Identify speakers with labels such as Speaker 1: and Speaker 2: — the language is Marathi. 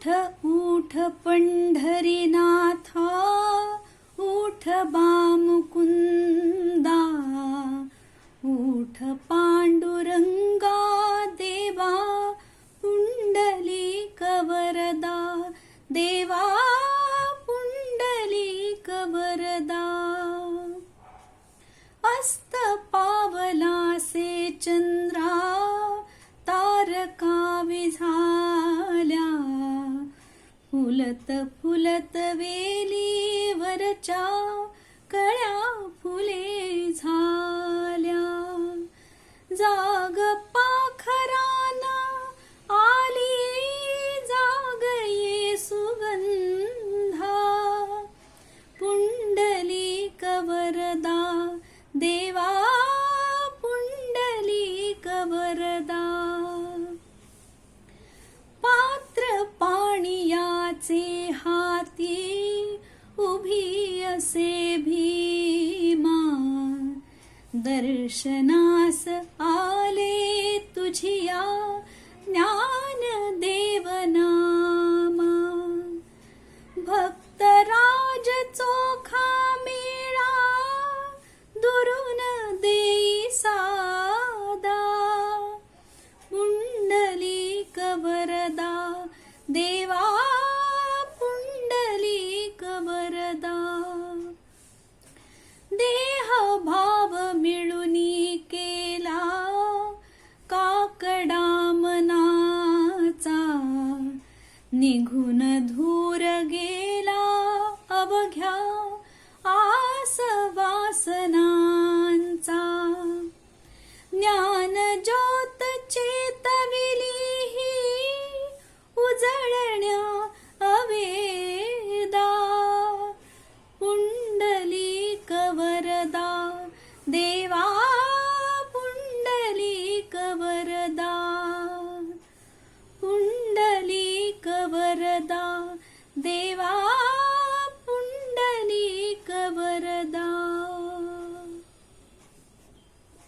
Speaker 1: उठ उठ पंढरीनाथा उठ बामुकुंदा उठ पांडुरंगा देवा पुंडली कवरदा देवा पुंडली कवरदा अस्त पावलासे चंद्रा तारका विझा फुलत फुलत वेलीवरच्या कळ्या फुले झा हाती उभी असे भीमा दर्शनास आले तुझिया ज्ञान देवनामा भक्तराज चोखा मेळा दुरून देई सादा. पुंडली कवरदा देवा देह भाव मिळुनी केला काकडा मनाचा निघून धूर गेला अवघ्या आस वासना देवा